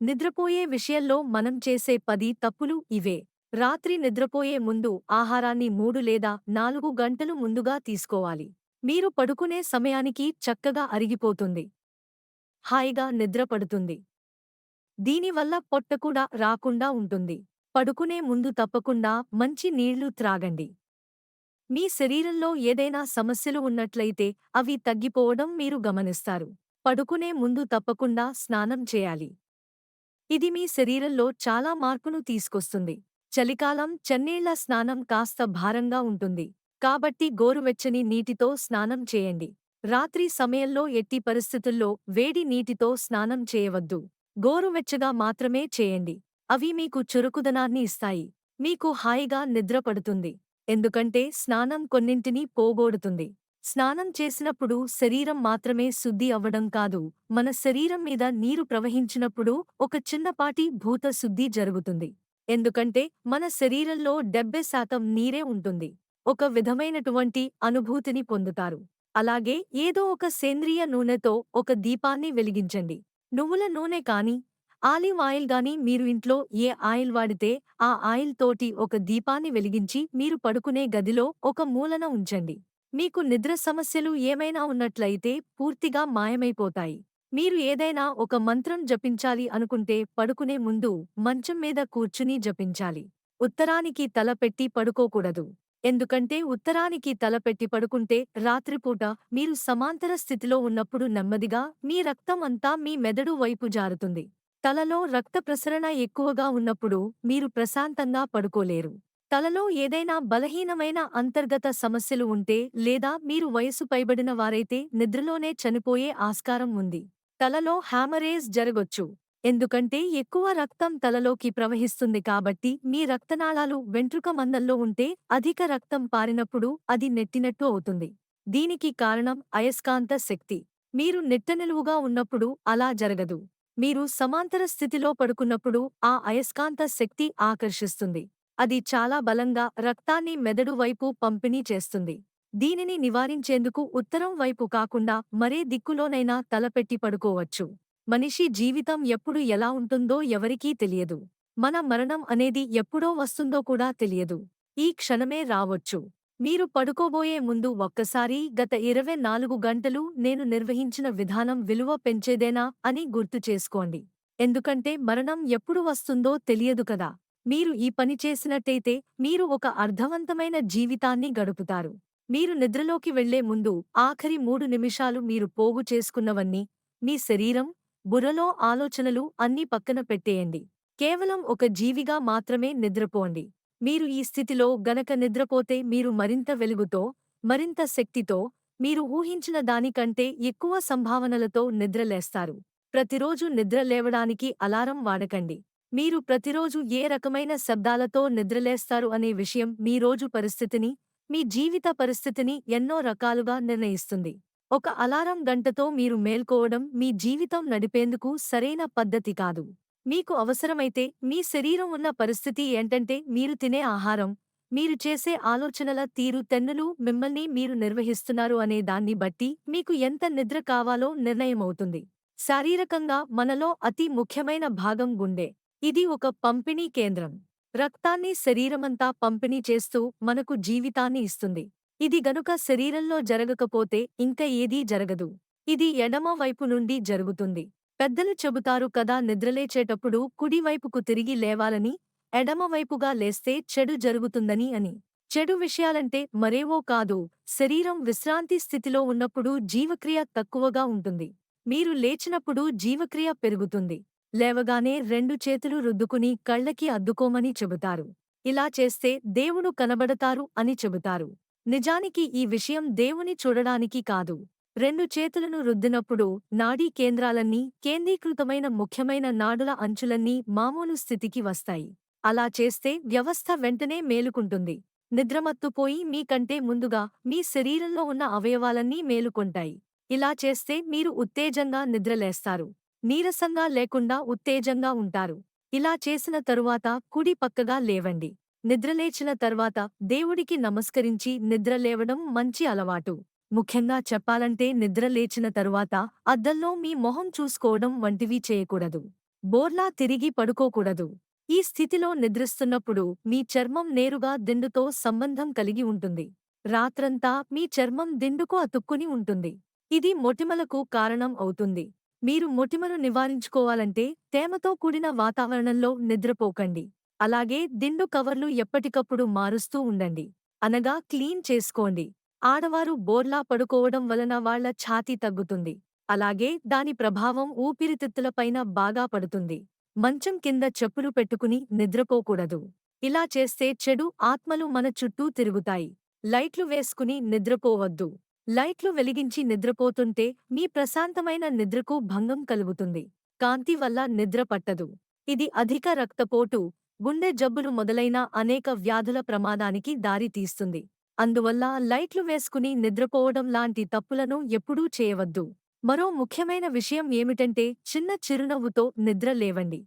నిద్రపోయే విషయంలో మనం చేసే పది తప్పులు ఇవే. రాత్రి నిద్రపోయే ముందు ఆహారాన్ని మూడు లేదా నాలుగు గంటలు ముందుగా తీసుకోవాలి. మీరు పడుకునే సమయానికి చక్కగా అరిగిపోతుంది. హాయిగా నిద్రపడుతుంది దీనివల్ల పొట్ట కూడా రాకుండా ఉంటుంది. పడుకునే ముందు తప్పకుండా మంచి నీళ్ళు త్రాగండి. మీ శరీరంలో ఏదైనా సమస్యలు ఉన్నట్లయితే అవి తగ్గిపోవడం మీరు గమనిస్తారు. పడుకునే ముందు తప్పకుండా స్నానం చేయాలి. ఇది మీ శరీరంలో చాలా మార్పును తీసుకొస్తుంది. చలికాలం చన్నీళ్ళ స్నానం కాస్త భారంగా ఉంటుంది. కాబట్టి గోరువెచ్చని నీటితో స్నానం చేయండి. రాత్రి సమయంలో ఎట్టి పరిస్థితుల్లో వేడి నీటితో స్నానం చేయవద్దు. గోరువెచ్చగా మాత్రమే చేయండి. అవి మీకు చురుకుదనాన్ని ఇస్తాయి. మీకు హాయిగా నిద్ర పడుతుంది. ఎందుకంటే స్నానం కొన్నింటిని పోగొడుతుంది. స్నానం చేసినప్పుడు శరీరం మాత్రమే శుద్ధి అవ్వడం కాదు. మన శరీరం మీద నీరు ప్రవహించినప్పుడు ఒక చిన్నపాటి భూత శుద్ధి జరుగుతుంది. ఎందుకంటే మన శరీరంలో డెబ్బై శాతం నీరే ఉంటుంది. ఒక విధమైనటువంటి అనుభూతిని పొందుతారు. అలాగే ఏదో ఒక సేంద్రియ నూనెతో ఒక దీపాన్ని వెలిగించండి. నువ్వుల నూనె కాని ఆలివ్ ఆయిల్ గాని మీరు ఇంట్లో ఏ ఆయిల్ వాడితే ఆ ఆయిల్ తోటి ఒక దీపాన్ని వెలిగించి మీరు పడుకునే గదిలో ఒక మూలన ఉంచండి. మీకు నిద్ర సమస్యలు ఏమైనా ఉన్నట్లయితే పూర్తిగా మాయమైపోతాయి. మీరు ఏదైనా ఒక మంత్రం జపించాలి అనుకుంటే పడుకునే ముందు మంచం మీద కూర్చుని జపించాలి. ఉత్తరానికి తల పెట్టి పడుకోకూడదు. ఎందుకంటే ఉత్తరానికి తలపెట్టి పడుకుంటే రాత్రిపూట మీరు సమాంతర స్థితిలో ఉన్నప్పుడు నెమ్మదిగా మీ రక్తం అంతా మీ మెదడు వైపు జారుతుంది. తలలో రక్త ప్రసరణ ఎక్కువగా ఉన్నప్పుడు మీరు ప్రశాంతంగా పడుకోలేరు. తలలో ఏదైనా బలహీనమైన అంతర్గత సమస్యలు ఉంటే లేదా మీరు వయసు పైబడిన వారైతే నిద్రలోనే చనిపోయే ఆస్కారం ఉంది. తలలో హ్యామరేజ్ జరగొచ్చు. ఎందుకంటే ఎక్కువ రక్తం తలలోకి ప్రవహిస్తుంది కాబట్టి మీ రక్తనాళాలు వెంట్రుక మందంలో ఉంటే అధిక రక్తం పారినప్పుడు అది నెట్టినట్టు అవుతుంది. దీనికి కారణం అయస్కాంత శక్తి. మీరు నిట్టనిలువుగా ఉన్నప్పుడు అలా జరగదు. మీరు సమాంతర స్థితిలో పడుకున్నప్పుడు ఆ అయస్కాంత శక్తి ఆకర్షిస్తుంది. అది చాలా బలంగా రక్తాన్ని మెదడు వైపు పంపిణీ చేస్తుంది. దీనిని నివారించేందుకు ఉత్తరం వైపు కాకుండా మరే దిక్కులోనైనా తలపెట్టి పడుకోవచ్చు. మనిషి జీవితం ఎప్పుడు ఎలా ఉంటుందో ఎవరికీ తెలియదు. మన మరణం అనేది ఎప్పుడో వస్తుందో కూడా తెలియదు. ఈ క్షణమే రావచ్చు. మీరు పడుకోబోయే ముందు ఒక్కసారి గత ఇరవై నాలుగు గంటలు నేను నిర్వహించిన విధానం విలువ పెంచేదేనా అని గుర్తు చేసుకోండి. ఎందుకంటే మరణం ఎప్పుడు వస్తుందో తెలియదు కదా. మీరు ఈ పని చేసినట్టయితే మీరు ఒక అర్థవంతమైన జీవితాన్ని గడుపుతారు. మీరు నిద్రలోకి వెళ్ళే ముందు ఆఖరి మూడు నిమిషాలు మీరు పోగు చేసుకున్నవన్నీ మీ శరీరం బుర్రలో ఆలోచనలు అన్నీ పక్కన పెట్టేయండి. కేవలం ఒక జీవిగా మాత్రమే నిద్రపోండి. మీరు ఈ స్థితిలో గనక నిద్రపోతే మీరు మరింత వెలుగుతో మరింత శక్తితో మీరు ఊహించిన దానికంటే ఎక్కువ సంభావనలతో నిద్రలేస్తారు. ప్రతిరోజు నిద్ర లేవడానికి అలారం వాడకండి. మీరు ప్రతిరోజు ఏ రకమైన శబ్దాలతో నిద్రలేస్తారు అనే విషయం మీ రోజు పరిస్థితిని మీ జీవిత పరిస్థితిని ఎన్నో రకాలుగా నిర్ణయిస్తుంది. ఒక అలారం గంటతో మీరు మేల్కోవడం మీ జీవితం నడిపేందుకు సరైన పద్ధతి కాదు. మీకు అవసరమైతే మీ శరీరం ఉన్న పరిస్థితి ఏంటంటే మీరు తినే ఆహారం మీరు చేసే ఆలోచనల తీరు తెన్నులు మిమ్మల్ని మీరు నిర్వహిస్తున్నారు అనే దాన్ని బట్టి మీకు ఎంత నిద్ర కావాలో నిర్ణయమవుతుంది. శారీరకంగా మనలో అతి ముఖ్యమైన భాగం గుండె. ఇది ఒక పంపిణీ కేంద్రం. రక్తాన్ని శరీరమంతా పంపిణీ చేస్తూ మనకు జీవితాన్ని ఇస్తుంది. ఇది గనుక శరీరంలో జరగకపోతే ఇంక ఏదీ జరగదు. ఇది ఎడమ వైపు నుండి జరుగుతుంది. పెద్దలు చెబుతారు కదా నిద్రలేచేటప్పుడు కుడివైపుకు తిరిగి లేవాలని ఎడమవైపుగా లేస్తే చెడు జరుగుతుందని అని. చెడు విషయాలంటే మరేవో కాదు శరీరం విశ్రాంతి స్థితిలో ఉన్నప్పుడు జీవక్రియ తక్కువగా ఉంటుంది. మీరు లేచినప్పుడు జీవక్రియ పెరుగుతుంది. లేవగానే రెండు చేతులు రుద్దుకుని కళ్ళకి అద్దుకోమని చెబుతారు. ఇలా చేస్తే దేవుడు కనబడతారు అని చెబుతారు. నిజానికి ఈ విషయం దేవుని చూడడానికి కాదు. రెండు చేతులను రుద్దినప్పుడు నాడీ కేంద్రాలన్నీ కేంద్రీకృతమైన ముఖ్యమైన నాడుల అంచులన్నీ మామూలు స్థితికి వస్తాయి. అలా చేస్తే వ్యవస్థ వెంటనే మేలుకుంటుంది. నిద్రమత్తుపోయి మీకంటే ముందుగా మీ శరీరంలో ఉన్న అవయవాలన్నీ మేలుకొంటాయి. ఇలా చేస్తే మీరు ఉత్తేజంగా నిద్రలేస్తారు. నీరసంగా లేకుండా ఉత్తేజంగా ఉంటారు. ఇలా చేసిన తరువాత కుడి పక్కగా లేవండి. నిద్రలేచిన తర్వాత దేవుడికి నమస్కరించి నిద్రలేవడం మంచి అలవాటు. ముఖ్యంగా చెప్పాలంటే నిద్రలేచిన తరువాత అద్దంలో మీ మొహం చూసుకోవడం వంటివి చేయకూడదు. బోర్లా తిరిగి పడుకోకూడదు. ఈ స్థితిలో నిద్రిస్తున్నప్పుడు మీ చర్మం నేరుగా దిండుతో సంబంధం కలిగి ఉంటుంది. రాత్రంతా మీ చర్మం దిండుకు అతుక్కుని ఉంటుంది. ఇది మొటిమలకు కారణం అవుతుంది. మీరు మొటిమను నివారించుకోవాలంటే తేమతో కూడిన వాతావరణంలో నిద్రపోకండి. అలాగే దిండు కవర్లు ఎప్పటికప్పుడు మారుస్తూ ఉండండి. అనగా క్లీన్ చేసుకోండి. ఆడవారు బోర్లా పడుకోవడం వలన వాళ్ళ ఛాతీ తగ్గుతుంది. అలాగే దాని ప్రభావం ఊపిరితిత్తులపైన బాగా పడుతుంది. మంచం కింద చెప్పులు పెట్టుకుని నిద్రపోకూడదు. ఇలా చేస్తే చెడు ఆత్మలు మన చుట్టూ తిరుగుతాయి. లైట్లు వేసుకుని నిద్రపోవద్దు. లైట్లు వెలిగించి నిద్రపోతుంటే మీ ప్రశాంతమైన నిద్రకు భంగం కలుగుతుంది. కాంతి వల్ల నిద్ర పట్టదు. ఇది అధిక రక్తపోటు గుండె జబ్బులు మొదలైన అనేక వ్యాధుల ప్రమాదానికి దారితీస్తుంది అందువల్ల లైట్లు వేసుకుని నిద్రపోవడం లాంటి తప్పులను ఎప్పుడూ చేయవద్దు. మరో ముఖ్యమైన విషయం ఏమిటంటే చిన్న చిరునవ్వుతో నిద్ర లేవండి.